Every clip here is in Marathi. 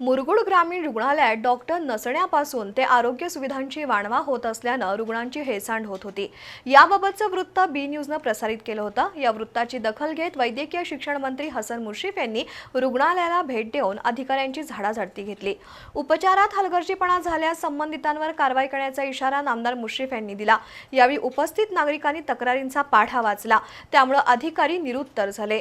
मुरगुड ग्रामीण रुग्णालयात डॉक्टर नसण्यापासून ते आरोग्य सुविधांची वाणवा होत असल्यानं रुग्णांची हेळसांड होत होती. याबाबतचं वृत्त बी न्यूजनं प्रसारित केलं होतं. या वृत्ताची दखल घेत वैद्यकीय शिक्षण मंत्री हसन मुश्रीफ यांनी रुग्णालयाला भेट देऊन अधिकाऱ्यांची झाडाझडती घेतली. उपचारात हलगर्जीपणा झाल्यास संबंधितांवर कारवाई करण्याचा इशारा नामदार मुश्रीफ यांनी दिला. यावेळी उपस्थित नागरिकांनी तक्रारींचा पाठा वाचला. त्यामुळे अधिकारी निरुत्तर झाले.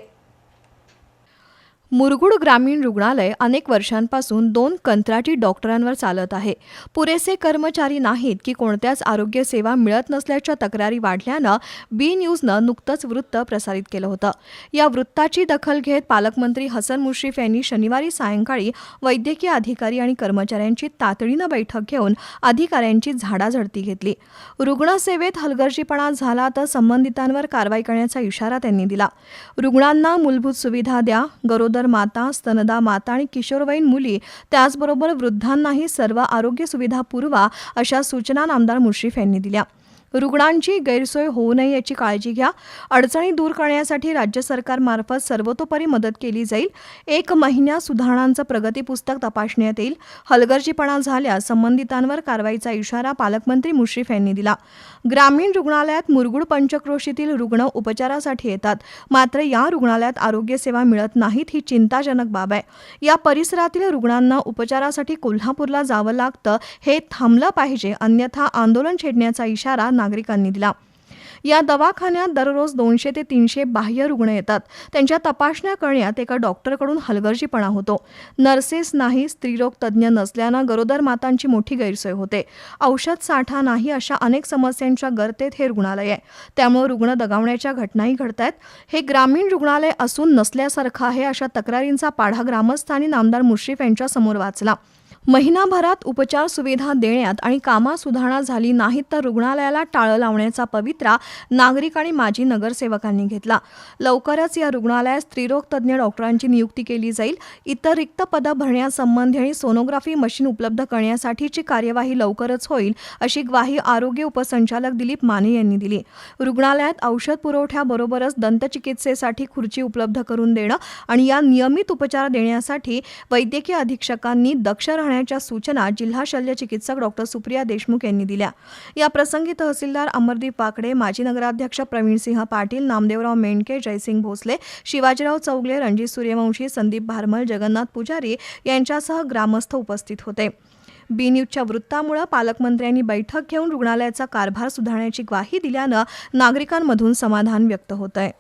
मुरगुड ग्रामीण रुग्णालय अनेक वर्षांपासून दोन कंत्राटी डॉक्टरांवर चालत आहे. पुरेसे कर्मचारी नाहीत की कोणत्याच आरोग्य सेवा मिळत नसल्याच्या तक्रारी वाढल्यानं बी न्यूजनं नुकतंच वृत्त प्रसारित केलं होतं. या वृत्ताची दखल घेत पालकमंत्री हसन मुश्रीफ यांनी शनिवारी सायंकाळी वैद्यकीय अधिकारी आणि कर्मचाऱ्यांची तातडीनं बैठक घेऊन अधिकाऱ्यांची झाडाझडती घेतली. रुग्णसेवेत हलगर्जीपणा झाला तर संबंधितांवर कारवाई करण्याचा इशारा त्यांनी दिला. रुग्णांना मूलभूत सुविधा द्या गरोदर माता स्तनदा माता आणि किशोरवयीन मुली त्याचबरोबर वृद्धांनाही सर्व आरोग्य सुविधा पुरवा अशा सूचना नामदार मुश्रीफ यांनी दिल्या. रुग्णांची गैरसोय होऊ नये याची काळजी घ्या. अडचणी दूर करण्यासाठी राज्य सरकारमार्फत सर्वतोपरी मदत केली जाईल. एक महिन्यात सुधारणांचं प्रगती पुस्तक तपासण्यात येईल. हलगर्जीपणा झाल्यास संबंधितांवर कारवाईचा इशारा पालकमंत्री मुश्रीफ यांनी दिला. ग्रामीण रुग्णालयात मुरगुड पंचक्रोशीतील रुग्ण उपचारासाठी येतात. मात्र या रुग्णालयात आरोग्य सेवा मिळत नाहीत ही चिंताजनक बाब आहे. या परिसरातील रुग्णांना उपचारासाठी कोल्हापूरला जावं लागतं हे थांबलं पाहिजे. अन्यथा आंदोलन छेडण्याचा इशारा नागरिकांनी दिला. या दवाखान्यात दररोज दोनशे ते तीनशे बाह्य रुग्ण येतात. त्यांच्या तपासण्या करण्यात एका डॉक्टरकडून हलगर्जीपणा होतो. नर्सेस नाही स्त्रीरोग तज्ज्ञ नसल्यानं गरोदर मातांची मोठी गैरसोय होते. औषध साठा नाही अशा अनेक समस्यांच्या गर्तेत हे रुग्णालय आहे. त्यामुळे रुग्ण दगावण्याच्या घटनाही घडत आहेत हे ग्रामीण रुग्णालय असून नसल्यासारखं आहे अशा तक्रारींचा पाढा ग्रामस्थांनी नामदार मुश्रीफ यांच्या समोर वाचला. महिनाभरात उपचार सुविधा देण्यात आणि कामात सुधारणा झाली नाहीत तर रुग्णालयाला टाळं लावण्याचा पवित्रा नागरिक आणि माजी नगरसेवकांनी घेतला. लवकरच या रुग्णालयात स्त्रीरोग तज्ज्ञ डॉक्टरांची नियुक्ती केली जाईल. इतर रिक्त पदं भरण्यासंबंधी आणि सोनोग्राफी मशीन उपलब्ध करण्यासाठीची कार्यवाही लवकरच होईल अशी ग्वाही आरोग्य उपसंचालक दिलीप माने यांनी दिली. रुग्णालयात औषध पुरवठ्याबरोबरच दंतचिकित्सेसाठी खुर्ची उपलब्ध करून देणं आणि या नियमित उपचार देण्यासाठी वैद्यकीय अधीक्षकांनी दक्ष करण्याच्या सूचना जिल्हा शल्य चिकित्सक डॉक्टर सुप्रिया देशमुख यांनी दिल्या. या प्रसंगी तहसीलदार अमरदीप पाकडे माजी नगराध्यक्ष प्रवीणसिंह पाटील नामदेवराव मेंढके जयसिंग भोसले शिवाजीराव चौगले रणजित सूर्यवंशी संदीप भारमल जगन्नाथ पुजारी यांच्यासह ग्रामस्थ उपस्थित होते. बी न्यूजच्या वृत्तामुळे पालकमंत्र्यांनी बैठक घेऊन रुग्णालयाचा कारभार सुधारण्याची ग्वाही दिल्यानं नागरिकांमधून समाधान व्यक्त होत आहे